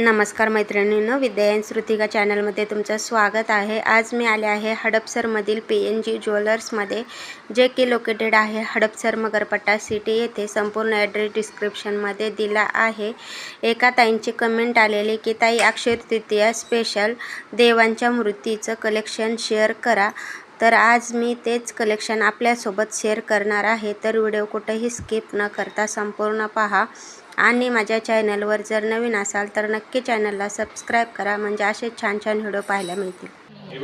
नमस्कार मैत्रिणींनो विद्यायन श्रुतिका चॅनलमध्ये तुमचं स्वागत आहे. आज मी आले आहे हडपसरमधील पी एन जी ज्वेलर्समध्ये जे की लोकेटेड आहे हडपसर मगरपट्टा सिटी येथे. संपूर्ण ॲड्रेस डिस्क्रिप्शनमध्ये दिला आहे. एका ताईंची कमेंट आलेली की ताई अक्षय तृतीया स्पेशल देवांच्या मूर्तीचं कलेक्शन शेअर करा. तर आज मी तेच कलेक्शन आपल्यासोबत शेअर करणार आहे. तर व्हिडिओ कुठेही स्किप न करता संपूर्ण पहा. आणि माझ्या चॅनलवर जर नवीन असाल तर नक्की चॅनलला सबस्क्राईब करा. म्हणजे असे छान छान व्हिडिओ पाहायला मिळतील.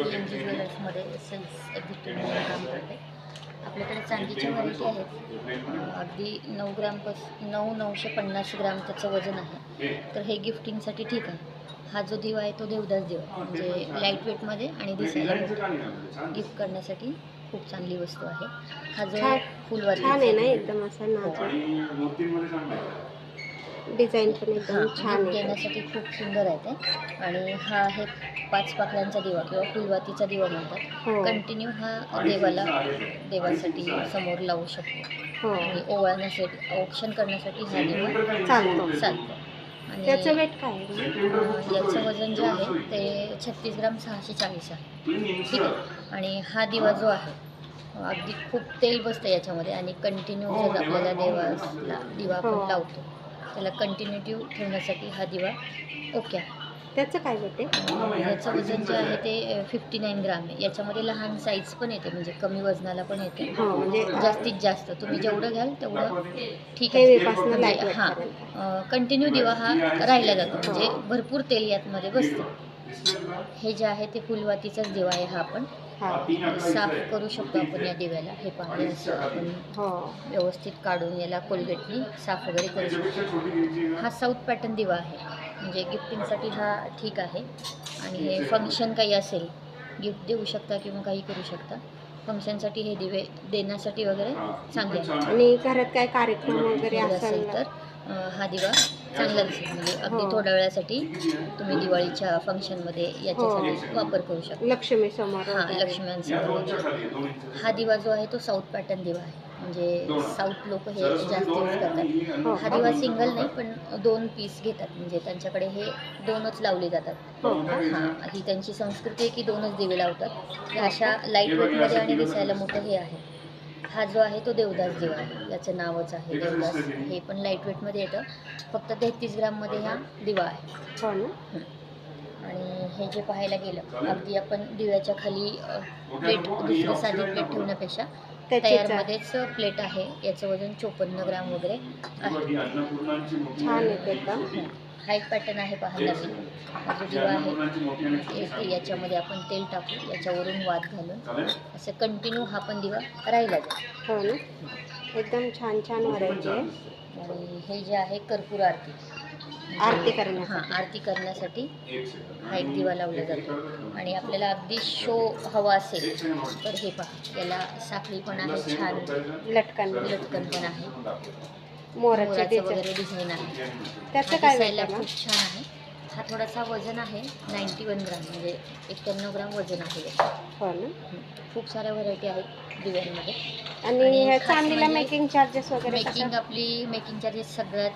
एम जी ज्वेलर्समध्ये सेल्स एक्झिक्युटिव्ह म्हणून काम करते. आपल्याकडे चांदीच्या व्हरायटी आहेत. अगदी नऊ ग्रामपास नऊ नऊशे पन्नास ग्राम त्याचं वजन आहे. तर हे गिफ्टिंगसाठी ठीक आहे. हा जो दिवा आहे तो देवदास दिवा. म्हणजे लाइट वेटमध्ये आणि दिसायला गिफ्ट करण्यासाठी खूप चांगली वस्तू आहे. हा जो छान आहे ना एकदम असं नाजूक. डिझाईन पण एकदम छान आहे. देण्यासाठी खूप सुंदर आहे ते. आणि हा आहे पाच पाकळ्यांचा दिवा किंवा फुलवातीचा दिवा म्हणतात. हो. कंटिन्यू हा देवाला देवासाठी समोर लावू शकतो. हो. आणि ओवाळण्यासाठी औक्षण करण्यासाठी हा दिवा चालतो. चालतो. त्याचं वेट काय आहे अं, याचं वजन जे आहे ते छत्तीस ग्राम सहाशे चाळीस आहे. ठीक आहे? आणि हा दिवा जो आहे अगदी खूप तेल बसतं याच्यामध्ये आणि कंटिन्यू जर आपल्याला देवाला दिवा हो. आपण लावतो. त्याला कंटिन्युटी ठेवण्यासाठी हा दिवा. ओके. आहे त्याचं काय आहे याचं वजन जे आहे ते फिफ्टी नाईन ग्राम आहे. याच्यामध्ये लहान साईज पण येते म्हणजे कमी वजनाला पण येते. हो म्हणजे जास्तीत जास्त. तुम्ही जेवढं घ्याल तेवढं ठीक आहे. म्हणजे हां कंटिन्यू दिवा हा राहिला जातो. म्हणजे भरपूर तेल यातमध्ये बसतं. हे जे आहे ते फुलवातीचाच दिवा आहे हा आपण हा. साफ करू शकतो आपण या दिव्याला. हे पाणी असं आपण हो. व्यवस्थित काढून याला कोलगेटनी साफ वगैरे करू शकतो. हा साऊथ पॅटर्न दिवा आहे. म्हणजे गिफ्टिंगसाठी हा ठीक आहे. आणि हे फंक्शन काही असेल गिफ्ट देऊ शकता किंवा काही करू शकता फंक्शनसाठी हे दिवे देण्यासाठी वगैरे चांगले आणि घरात काय कार्यक्रम वगैरे असेल तर हा दिवा चांगला दिसेल म्हणजे अगदी हो. थोड्या वेळासाठी तुम्ही दिवाळीच्या फंक्शनमध्ये याच्यासाठी वापर करू शकता. लक्ष्मी समोर हां वगैरे. लक्ष्म्यांसमोर हा दिवा जो आहे तो साऊथ पॅटर्न दिवा आहे. म्हणजे साऊथ लोक हे जास्त यूज करतात. हो. हा दिवा सिंगल नाही पण दोन पीस घेतात. म्हणजे त्यांच्याकडे हे दोनच लावले जातात. हो. हां ही त्यांची संस्कृती आहे की दोनच दिवे लावतात. हे अशा लाइट वेटमध्ये आणि दिसायला मोठं हे आहे. हा जो आहे तो देवदास दिवा आहे. याचं नावच आहे देवदास. हे पण लाइट वेटमध्ये येतं. फक्त तेहतीस ग्राममध्ये हा दिवा आहे. हो ना? आणि हे जे पाहायला गेलं अगदी आपण दिव्याच्या खाली प्लेट दुसरी साधी प्लेट ठेवण्यापेक्षा तयारमध्येच प्लेट आहे. याचं वजन चोपन्न ग्राम वगैरे आहे. छान आहे ते एकदम हा एक पॅटर्न आहे पहा नवीन हा जो दिवा आहे एक याच्यामध्ये आपण तेल टाकू याच्यावरून वाद घालून. असं कंटिन्यू हा पण दिवा राहिला जाईल. हो ना. एकदम छान छान व्हरायटी आहे आणि हे जे आहे कर्पूर आरती. आरती हां करण्यासाठी आरती करण्यासाठी हा एक दिवा लावला जातो. आणि आपल्याला अगदी शो हवा असेल तर हे पहा याला साखळी पण आहे छान लटकन. लटकन पण आहे. मोराचे मोराचं डिझाईन वगैरे डिझाईन आहे. त्याचं हा काय दिसायला वेट आहे? खूप छान आहे. हा थोडासा वजन आहे नाईन्टी वन ग्राम म्हणजे एक्क्याण्णव ग्राम वजन आहे याचं. हो ना? हं. खूप साऱ्या व्हरायटी आहेत दिव्यांमध्ये आणि आणि ह्या खास चांदीला म्हणजे मेकिंग चार्जेस वगैरे मेकिंग आपली मेकिंग चार्जेस सगळ्यात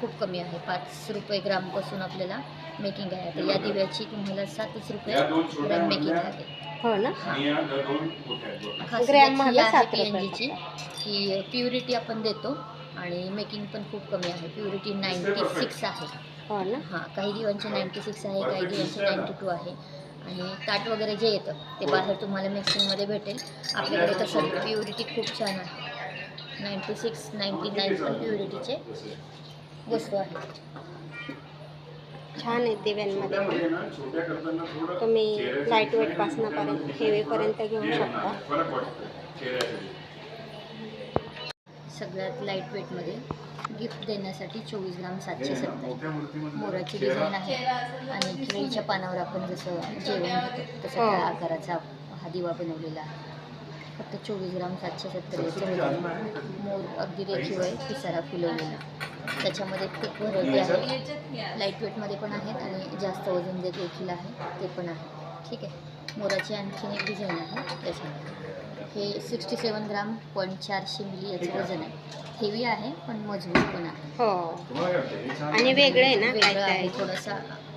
खूप कमी आहे. पाच रुपये ग्रामपासून आपल्याला मेकिंग आहे. आता या दिव्याची तुम्हाला सातच रुपये ग्राम मेकिंग आहे. हो ना? खासियत ग्रॅम ही मागं आहे सात पी एन रुपये. जीची की प्युरिटी आपण देतो. आणि मेकिंग पण खूप कमी आहे. प्युरिटी नाईन्टी सिक्स आहे. हो ना? हां काही दिवांचे नाईन्टी सिक्स आहे काही दिवांचे नाईन्टी टू आहे. आणि ताट वगैरे जे येतं ते बाहेर तुम्हाला मिक्सिंगमध्ये भेटेल. आपल्याकडे तसं प्युरिटी खूप छान आहे. नाईन्टी सिक्स नाईन्टी नाईन पण प्युरिटीचे वस्तू आहेत. छान आहेत दिव्यांमध्ये. तुम्ही लाइट वेटपासून पर्यंत हेवी पर्यंत घेऊ शकता. सगळ्यात लाइट वेटमध्ये गिफ्ट देण्यासाठी चोवीस ग्राम सातशे सत्तर. मोराची डिझाईन आहे. आणि केळीच्या पानावर आपण जसं जेवण घेतो तसं हो. त्या आकाराचा हा दिवा बनवलेला आहे. फक्त चोवीस ग्राम सातशे सत्तर याचं. मोर अगदी रेखीव आहे पिसारा फुलवलेला. त्याच्यामध्ये खूप व्हरायटी आहे. लाइट वेटमध्ये पण आहेत आणि जास्त वजन जे देखील आहे ते पण आहे. ठीक आहे. मोराची आणखीन एक डिझाईन आहे त्याच्यामध्ये हे सिक्स्टी सेवन ग्राम पॉईंट चारशे मिली याचं वजन आहे हेवी आहे पण मजबूत पण आहे हो आणि वेगळं आहे ना वेगळं आहे थोडासा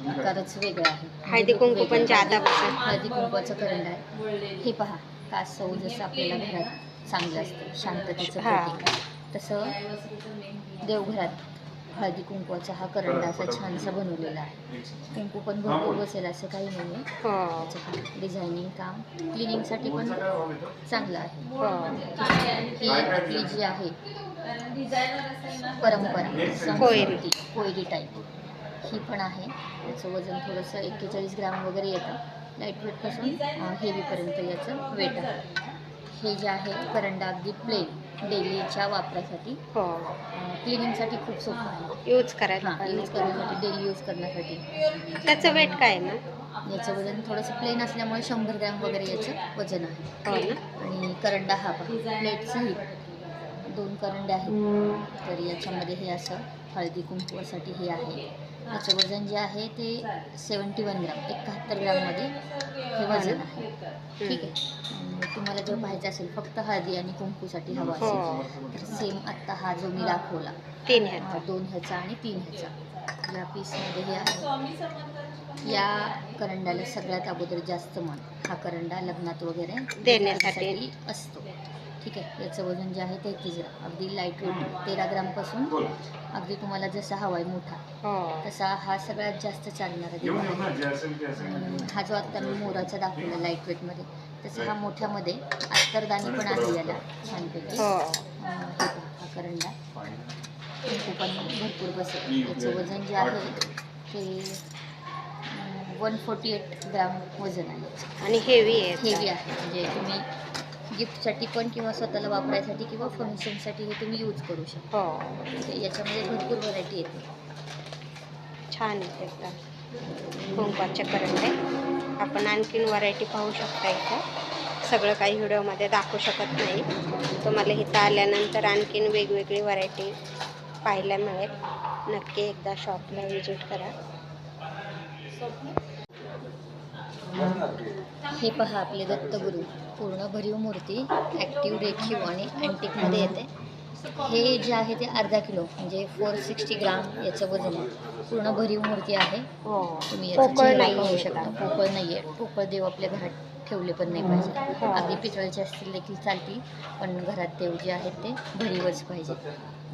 आकारच वेगळा आहे हळदी कुंकू पण. जादा बसेल. हळदी कुंकवाचं करंड आहे हे पहा कासव जसं आपल्याला घरात चांगलं असतं शांततेचं. प्रतीक. तसं देवघरात हळदी कुंकवाचा हा करंड असा छानसा बनवलेला आहे. कुंकू पण भरपूर बसेल असं काही नाही आहे हो. त्याचं डिझायनिंग काम. क्लिनिंगसाठी पण चांगलं आहे. हो. ही आपली जी आहे परंपरा कोयरी. संस्कृती कोयरी. टाईप ही पण आहे. याचं वजन थोडंसं एक्केचाळीस ग्राम वगैरे येतं. लाइट वेटपासून हेवीपर्यंत याचं वेट आहे. हे जे आहे करंडा अगदी प्लेन डेलीच्या वापरासाठी. हो. क्लिनिंगसाठी खूप सोपं आहे. यूज करायला हां यूज करण्यासाठी डेली यूज करण्यासाठी. त्याचं वेट काय आहे ना याचं वजन थोडंसं प्लेन असल्यामुळे शंभर ग्रॅम वगैरे याचं वजन आहे. हो ना. आणि करंडा हा पहा प्लेट सहित. दोन करंडे आहेत. तर याच्यामध्ये हे असं हळदी कुंकवासाठी हे आहे. याचं वजन जे आहे ते सेवन्टी वन ग्राम एकाहत्तर ग्राममध्ये हे वजन आहे. ठीक आहे. तुम्हाला जर पाहायचं असेल फक्त हळदी आणि कुंकूसाठी हवा हो. असेल. तर सेम आत्ता हा जो मी दाखवला. तीन हा ह्याचं दोन ह्याचा आणि तीन ह्याचा. या पीसमध्ये हे आहे. या करंड्याला सगळ्यात अगोदर जास्त मान. हा करंडा लग्नात वगैरे देण्यासाठी. असतो. ठीक आहे याचं वजन जे आहे तेहतीस ग्राम. अगदी लाइट वेट तेरा ग्रामपासून अगदी तुम्हाला जसा हवा आहे मोठा. हो. तसा हा सगळ्यात जास्त चालणारा दिवा आहे. आणि हा जो आत्ता मी मोराचा दाखवला लाइट वेटमध्ये तसा हा मोठ्यामध्ये अत्तरदाणी पण आहे याला छानपैकी. हो. हे करंडा. पण भरपूर बसेल याचं वजन जे आहे ते वन फोर्टी एट ग्राम वजन आहे. आणि हेवी आहे. हेवी आहे. म्हणजे तुम्ही गिफ्टसाठी पण किंवा स्वतःला वापरायसाठी किंवा फंक्शनसाठी हे तुम्ही यूज करू शकता. हो. म्हणजे याच्यामध्ये भरपूर व्हरायटी येते. छान आहे एकदम कुंकवाचे करंडे आपण आणखीन व्हरायटी पाहू शकता इथं. सगळं काही व्हिडिओमध्ये दाखवू शकत नाही. तुम्हाला इथं आल्यानंतर आणखीन वेगवेगळी व्हरायटी पाहायला मिळेल. नक्की एकदा शॉपला व्हिजिट करा. हे पहा आपले दत्तगुरू. पूर्ण भरीव मूर्ती ॲक्टिव्ह रेखीव आणि अँटिकमध्ये येते. हे जे आहे ते अर्धा किलो म्हणजे फोर सिक्स्टी ग्राम याचं वजन आहे. पूर्ण भरीव मूर्ती आहे. हो. तुम्ही याचा नाही आहे शकता? पोकळ नाही आहे पोकळ देव आपल्या घरात ठेवले पण नाही पाहिजे. हा. अगदी पितळेचे असतील देखील चालतील पण घरात देव जे आहेत ते भरीवच पाहिजे.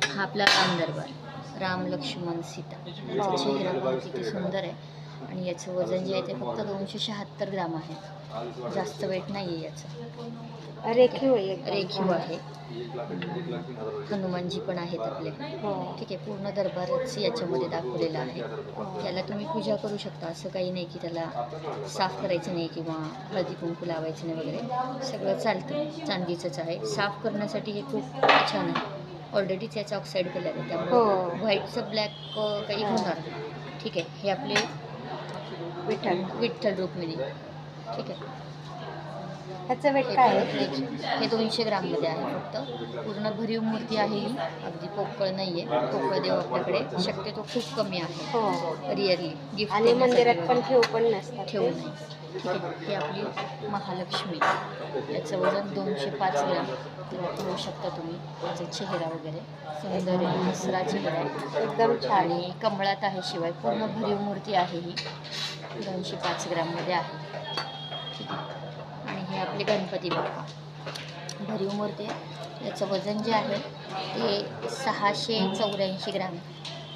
हा आपला राम दरबार राम लक्ष्मण सीता. हा. चेहरा पहा किती सुंदर आहे. आणि याचं वजन जे आहे ते फक्त दोनशे शहात्तर ग्राम आहे. जास्त वेट नाही आहे याचं रेखीव. रेखीव आहे. हनुमानजी पण आहेत आपले. हो. ठीक आहे पूर्ण दरबारच याच्यामध्ये दाखवलेला आहे. याला तुम्ही पूजा करू शकता असं काही नाही की त्याला साफ करायचं नाही किंवा हळदी कुंकू लावायचं नाही वगैरे. सगळं चालतं. चांदीचंच आहे. साफ करण्यासाठी हे खूप छान आहे. ऑलरेडीच याचा ऑक्साईड कलर आहे. हो. त्यामुळे व्हाईटचं ब्लॅक काही होणार ठीक आहे हे आपले विठ्ठल. विठ्ठल रुक्मिणी. ठीक आहे. ह्याचं वेट हे काय आहे? हे दोनशे ग्राममध्ये आहे फक्त. पूर्ण भरीव मूर्ती आहे ही. अगदी पोकळ नाही आहे पोकळ देव आपल्याकडे शक्यतो खूप कमी आहे. हो. रिअरली गिफ्ट आणि मंदिरात पण ठेव पण नसतात. ठेवू आहे ही आपली महालक्ष्मी. याचं वजन दोनशे पाच ग्राम. तर शकता तुम्ही याचा चेहरा वगैरे सुंदर आहे चेहरा आहे. एकदम छान आहे. कमळात आहे शिवाय पूर्ण भरीव मूर्ती आहे ही. दोनशे पाच ग्राममध्ये आहे. ठीक आहे आणि हे आपले गणपती बाप्पा. भरीव मूर्ती आहे. याचं वजन जे आहे ते सहाशे चौऱ्याऐंशी ग्राम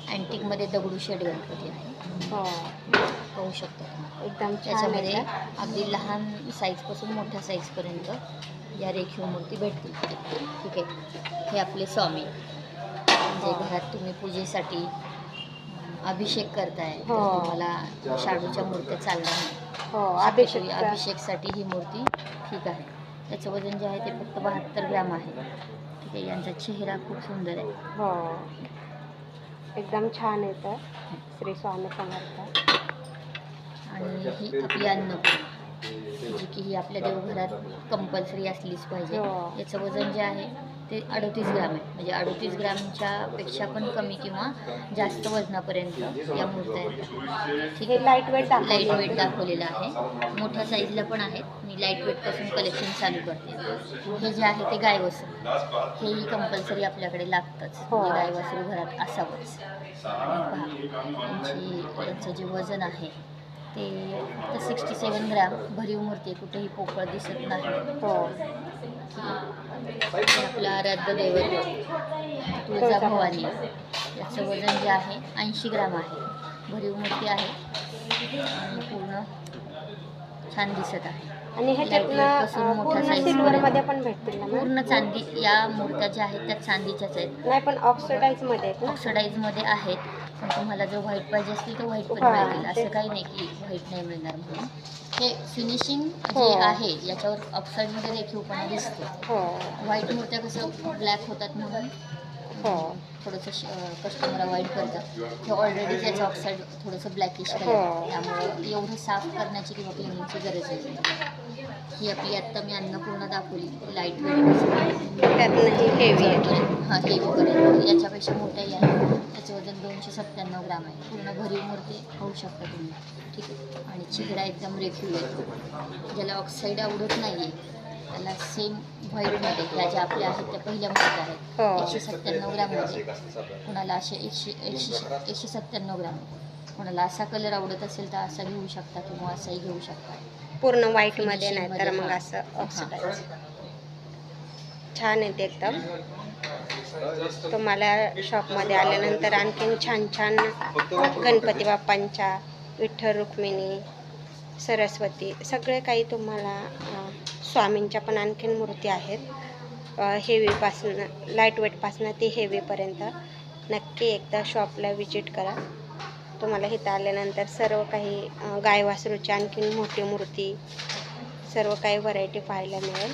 अँटिकमध्ये दगडूशेठ गणपती आहे. हो. पाहू शकता तुम्ही एकदम त्याच्यामध्ये? अगदी लहान साईजपासून मोठ्या साईजपर्यंत या रेखीव मूर्ती भेटतील. ठीक आहे. हे आपले स्वामी. म्हणजे घरात तुम्ही पूजेसाठी अभिषेक करताय. हो. तुम्हाला शाडूच्या मूर्त्या चालणार नाही हो अभिषेक अभिषेक अभिषेकसाठी ही मूर्ती ठीक आहे. त्याचं वजन जे आहे ते फक्त बहात्तर ग्राम आहे. ठीक आहे. यांचा चेहरा खूप सुंदर आहे. हो. एकदम छान येतं श्री स्वामी समर्थ. आणि ही आपली अन्नपूर्णा जी की ही आपल्या देवघरात कंपल्सरी असलीच पाहिजे. हो. याचं वजन जे आहे ते अडतीस ग्राम आहे. म्हणजे अडतीस ग्रामच्या पेक्षा पण कमी किंवा जास्त वजनापर्यंत या मूर्त्या आहेत. ठीक हे लाइट वेट लाइट वेट दाखवलेलं आहे. मोठ्या साईजला पण आहेत. मी लाइट वेटपासून कलेक्शन चालू करते. हे जे आहे ते गाय वसरू हेही कंपल्सरी आपल्याकडे लागतंच. हो. म्हणजे गाय वसरू घरात असावंच. आणि पहा यांची यांचं जे वजन आहे ते सिक्स्टी सेवन ग्राम भरीव मूर्ती आहे, कुठेही पोकळ दिसत नाही. हो. आपलं आराध्य दैवत तुळजाभवानी याचं वजन जे आहे ऐंशी ग्राम आहे. भरीव मूर्ती आहे. आणि पूर्ण छान दिसत आहे. आणि ह्याच्यातनं पूर्ण. पण भेटतील ना? पूर्ण चांदी या मूर्त्या ज्या आहेत त्या चांदीच्याच आहेत. नाही पण ऑक्सिडाईजमध्ये आहेत. पण तुम्हाला जर व्हाईट पाहिजे असतील तर व्हाईट पण मिळतील. ते- असं काही नाही की व्हाईट नाही मिळणार म्हणून. हे फिनिशिंग हो. जे आहे याच्यावर ऑक्साईडमध्ये रेखीवपणा दिसतो. हो. व्हाईट मूर्त्या कसं ब्लॅक होतात म्हणून. हो. थोडंसं कस्टमर अवॉइड करतात. हे ऑलरेडी त्याचं ऑक्साईड थोडंसं ब्लॅकिश हो. कलर त्यामुळे एवढं साफ करण्याची किंवा क्लिनिंगची गरज नाही ही आपली आत्ता मी अन्नपूर्ण दाखवली. लाइट ही हेवी आहे. हां हेवीपर्यंत याच्यापेक्षा मोठ्याही आहे त्याचं वजन दोनशे सत्त्याण्णव ग्राम आहे. पूर्ण भरीव मूर्ती होऊ शकता तुम्ही. ठीक आहे? आणि चिगडा एकदम रेखीव येतो ज्याला ऑक्साईड आवडत नाही आहे त्याला सेम व्हाईटमध्ये ह्या ज्या आपल्या आहेत त्या पहिल्या मूर्त्या आहेत. हो. एकशे सत्त्याण्णव ग्राममध्ये कोणाला असे एकशे एकशे एकशे सत्त्याण्णव ग्राम. कोणाला असा कलर आवडत असेल तर असा घेऊ शकता किंवा असाही घेऊ शकता. पूर्ण व्हाईटमध्ये Finishing नाही तर मध्ये, मग. असं ऑक्सिडाईज छान आहे ते एकदम. तुम्हाला शॉपमध्ये आल्यानंतर आणखीन छान छान गणपती बाप्पांच्या विठ्ठल रुक्मिणी सरस्वती सगळे काही तुम्हाला स्वामींच्या पण आणखीन मूर्ती आहेत. हेवीपासनं लाइट वेटपासनं ती हेवीपर्यंत नक्की एकदा शॉपला विजिट करा. तुम्हाला इथं आल्यानंतर सर्व काही गायवासरूची गाय वासरूची आणखीन मोठी मूर्ती सर्व काही व्हरायटी पाहायला मिळेल.